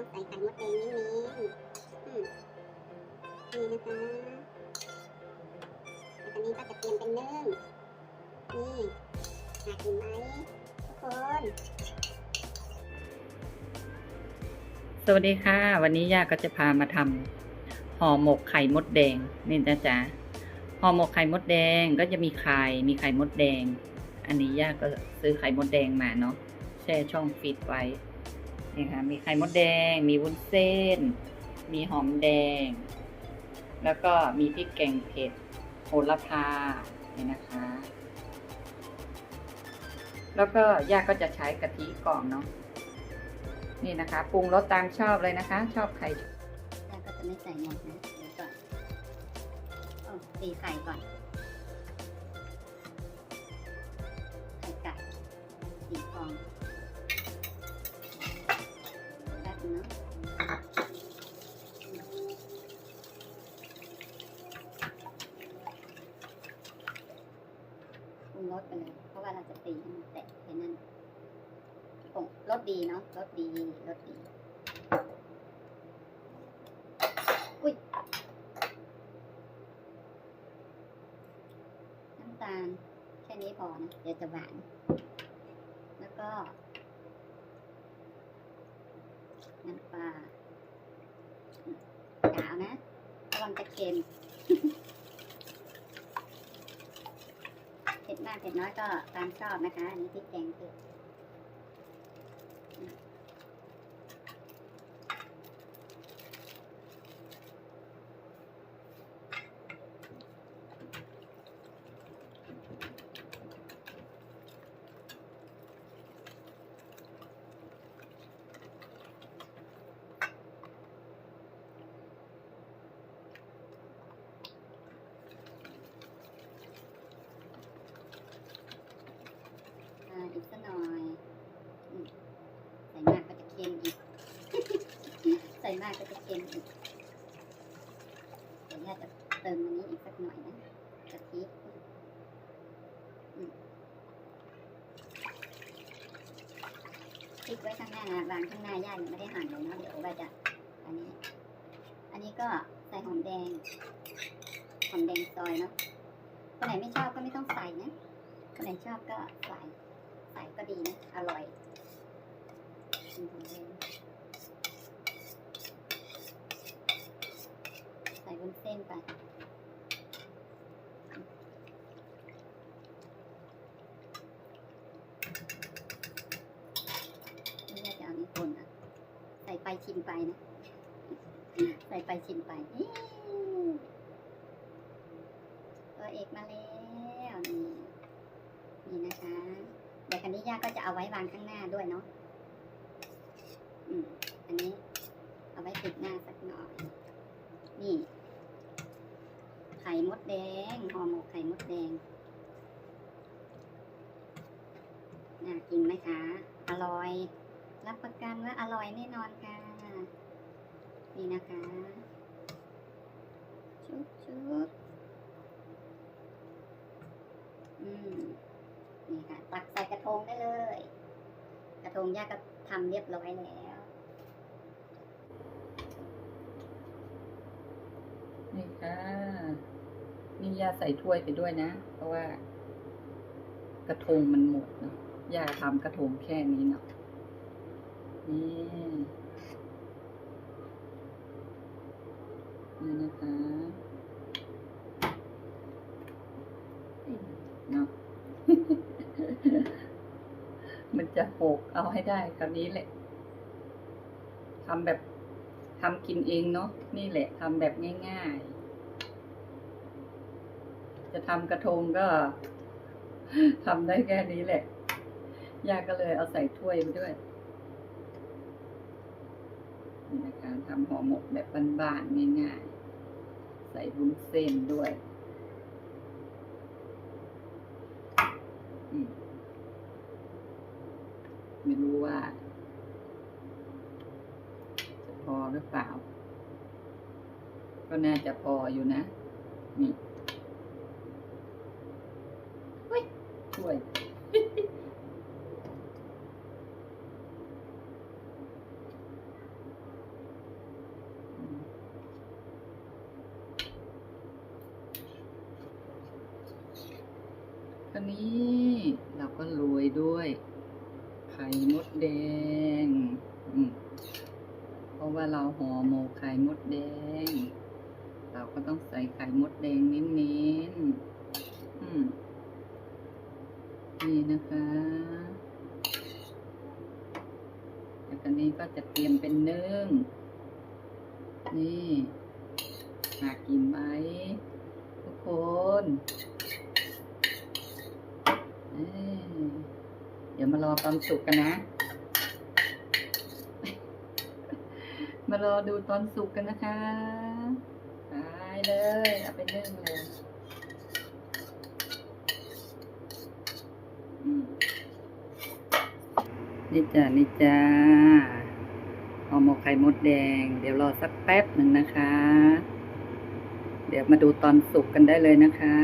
ต้องใส่ไข่มดแดงนิดนึงอืมนี่นะคะแล้วตอนนี้ก็จะเตรียมเป็นนึ่งนี่น่ากินไหมทุกคนสวัสดีค่ะ วันนี้ย่าก็จะพามาทำห่อหมกไข่มดแดงนี่นะจ๊ะห่อหมกไข่มดแดงก็จะมีไข่มีไข่มดแดง อันนี้ย่าก็ซื้อไข่มดแดงมาเนาะแช่ช่องฟิตไว้ นี่ค่ะ มีไข่มดแดง มีวุ้นเส้น มีหอมแดง แล้วก็มีพริกแกงเผ็ดโหระพาเนี่ยนะคะ แล้วก็ย่าก็จะใช้กะทิกล่องเนาะนี่นะคะปรุงรสตามชอบเลยนะคะ ชอบไข่ย่าก็จะไม่ใส่หมนะเดี๋ยวก่อนโอ้ตีไข่ก่อน ไปเลย เพราะว่าเราจะตีให้มันแตกแค่นั้นผงรสดีเนาะรสดีรสดี อุ้ย น้ำตาลแค่นี้พอนะ เดี๋ยวจะหวาน แล้วก็น้ำปลาอืมกาวนะระวังจะเค็ม เผ็ด มากเผ็ดน้อยก็ตามชอบนะคะอันนี้พริกแกงเผ็ด อ่าอีกสักหน่อยอืมใส่มากก็จะเค็มอีก ใส่มากก็จะเค็มอีกเดี๋ยวย่าจะเติมอันนี้อีกสักหน่อยนะกะทิอืมพริกไว้ข้างหน้าวางข้างหน้าย่ายังไม่ได้หั่นเลยเนาะเดี๋ยวว่าจะอันนี้ อันนี้ก็ใส่หอมแดงหอมแดงซอยเนาะคนไหนไม่ชอบก็ไม่ต้องใส่นะคนไหนชอบก็ใส่ใส่ก็ดีนะอร่อยอืมใส่วุ้ นไปนี่จะเอานี่คนอะใส่ไปชิมไปนะ ใส่ไปชิมไปอิ๊วตัวเอกมาแล้วนี่นี่นะคะเดี๋ยวคันนี้ย่าก็จะเอาไว้วางข้างหน้าด้วยเนาะอืมอันนี้เอาไว้ปิดหน้าสักหน่อย นี่ ดแดงห่อหมกไข่มดแดง น่ากินไหมคะ อร่อย รับประกันว่าอร่อยแน่นอนค่ะ นี่นะคะ ชุบชุบอืม นี่ค่ะ ตักใส่กระทงได้เลย กระทงย่าก็ทำเรียบร้อยแล้วนี่ค่ะ นี่ย่าใส่ถ้วยไปด้วยนะ เพราะว่า กระทงมันหมดเนาะย่าทำกระทงแค่นี้เนาะนี่นี่นะคะเนาะมันจะหกเอาให้ได้คราวนี้แหละทำแบบทำกินเองเนาะนี่แหละทำแบบง่าย ๆ จะทำกระทงก็ทำได้แค่นี้แหละย่าก็เลยเอาใส่ถ้วยไปด้วยนี่นะคะทำห่อหมกแบบบ้านๆง่ายๆ ใส่วุ้นเส้นด้วยอืมไม่รู้ว่า จะพอหรือเปล่า ก็น่าจะพออยู่นะ นี่ วย อันนี้เราก็รวยด้วย ไข่มดแดง เพราะว่าเราห่อหมกไข่มดแดง เราก็ต้องใส่ไข่มดแดงเน้นๆอืม นี่นะคะแล้วตอนนี้ก็จะเตรียมเป็นนึ่ง นี่หากินไหมทุกคนเเดี๋ยวมารอตอนสุกกันนะ มารอดูตอนสุกกันนะคะไปเลย เอาไปนึ่งเลยอืม นี่จ้านี่จ้าห่อหมกไข่มดแดง เดี๋ยวรอสักแป๊บหนึ่งนะคะ เดี๋ยวมาดูตอนสุกกันได้เลยนะคะ